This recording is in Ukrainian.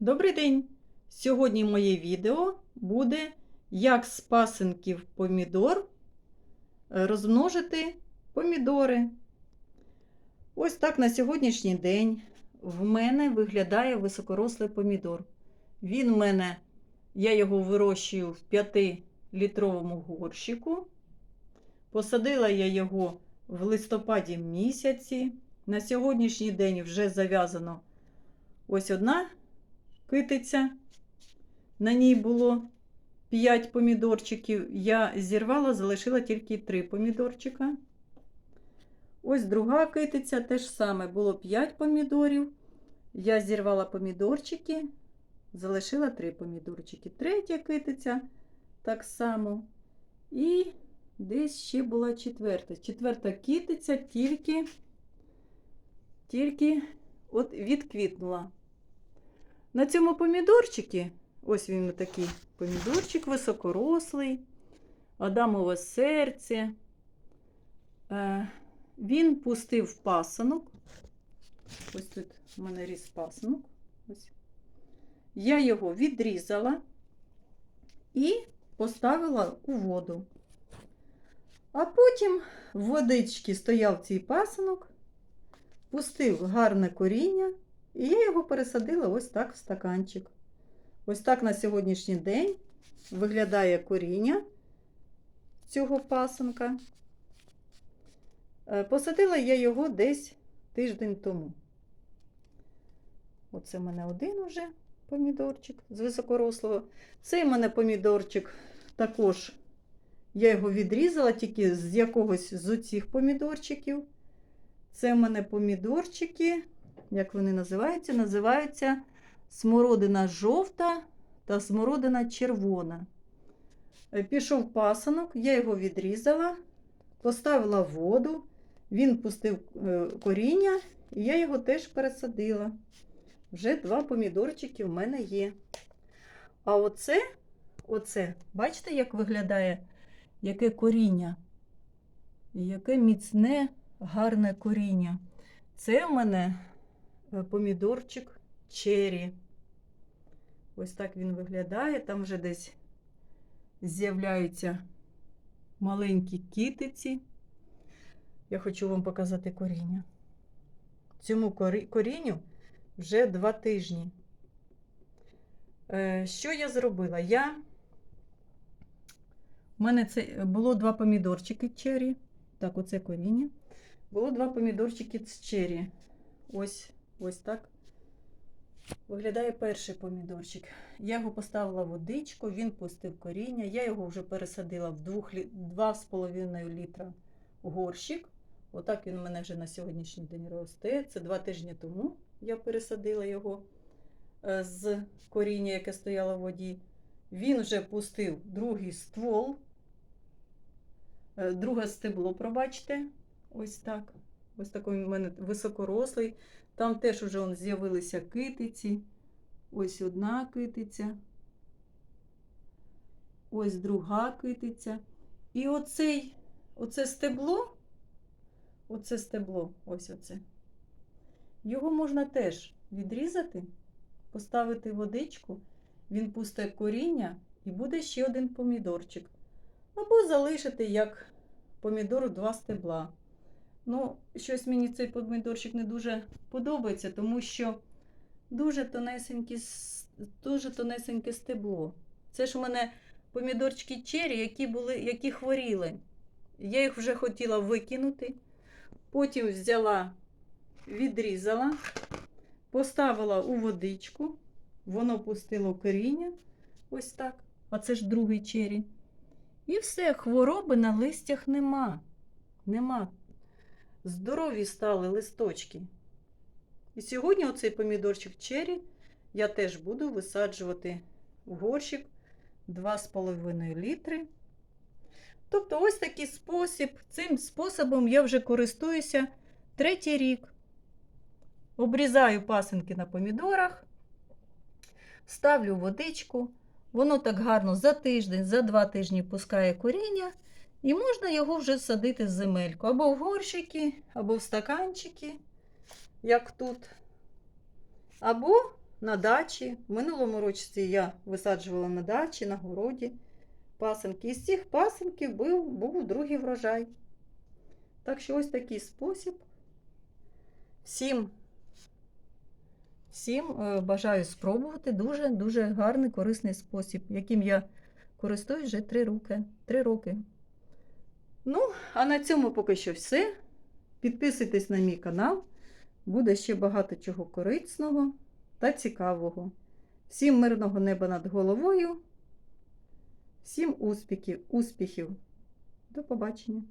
Добрий день! Сьогодні моє відео буде, як з пасинків помідор е, розмножити помідори. Ось так на сьогоднішній день в мене виглядає високорослий помідор. Він в мене, я його вирощую в 5-літровому горщику. Посадила я його в листопаді місяці. На сьогоднішній день вже зав'язано ось одна китиця. На ній було 5 помідорчиків. Я зірвала, залишила тільки 3 помідорчика. Ось друга китиця теж саме було 5 помідорів. Я зірвала помідорчики, залишила 3 помідорчики. Третя китиця так само. І десь ще була четверта. Четверта китиця тільки, тільки от відквітнула. На цьому помідорчики, ось він такий помідорчик високорослий, Адамове серце. Е, Він пустив пасанок. Ось тут у мене ріс пасанок. Ось. Я його відрізала і поставила у воду. А потім в водичці стояв цей пасанок, пустив гарне коріння. І я його пересадила ось так в стаканчик. Ось так на сьогоднішній день виглядає коріння цього пасанка. Е, Посадила я його десь тиждень тому. Оце в мене один уже помідорчик з високорослого. Цей в мене помідорчик також, я його відрізала тільки з якогось з оцих помідорчиків. Це в мене помідорчики як вони називаються? Називаються смородина жовта та смородина червона. Е, Пішов пасанок, я його відрізала, поставила воду, він пустив е, коріння, і я його теж пересадила. Вже два помідорчики в мене є. А оце, оце, бачите, як виглядає яке коріння? Яке міцне, гарне коріння. Це в мене помідорчик чері. Ось так він виглядає. Там вже десь з'являються маленькі китиці. Я хочу вам показати коріння. Цьому корінню вже два тижні. Е, що я зробила? Я У мене це було два помідорчики чері. Так, оце коріння. Було два помідорчики з чері. Ось Ось так виглядає перший помідорчик. Я його поставила водичку, він пустив коріння. Я його вже пересадила в 2,5 літра горщик. Отак він у мене вже на сьогоднішній день росте. Це два тижні тому я пересадила його е, з коріння, яке стояло в воді. Він вже пустив другий ствол, е, друге стебло, пробачте. Ось так. Ось такий у мене високорослий. Там теж вже з'явилися китиці. Ось одна китиця. Ось друга китиця. І оцей, оце стебло, оце стебло, ось оце. Його можна теж відрізати, поставити водичку, він пустить коріння і буде ще один помідорчик. Або залишити як помідор два стебла. Ну, щось мені цей помідорчик не дуже подобається, тому що дуже тонесеньке, дуже тонесеньке стебло. Це ж у мене помідорчики чері, які були, які хворіли. Я їх вже хотіла викинути. Потім взяла, відрізала, поставила у водичку, воно пустило коріння. Ось так. А це ж другий чері. І все, хвороби на листях нема. Нема здорові стали листочки. І сьогодні оцей помідорчик чері я теж буду висаджувати в горщик 2,5 літри. Тобто, ось такий спосіб. Цим способом я вже користуюся третій рік. Обрізаю пасинки на помідорах, ставлю водичку. Воно так гарно за тиждень, за два тижні пускає коріння. І можна його вже садити в земельку. Або в горщики, або в стаканчики, як тут. Або на дачі. В минулому році я висаджувала на дачі, на городі пасинки. Із цих пасинків був, був другий врожай. Так що ось такий спосіб. Всім, всім е, бажаю спробувати дуже-дуже гарний корисний спосіб, яким я користуюсь вже три роки. Три роки. Ну, а на цьому поки що все. Підписуйтесь на мій канал. Буде ще багато чого корисного та цікавого. Всім мирного неба над головою. Всім успіхів, успіхів. До побачення!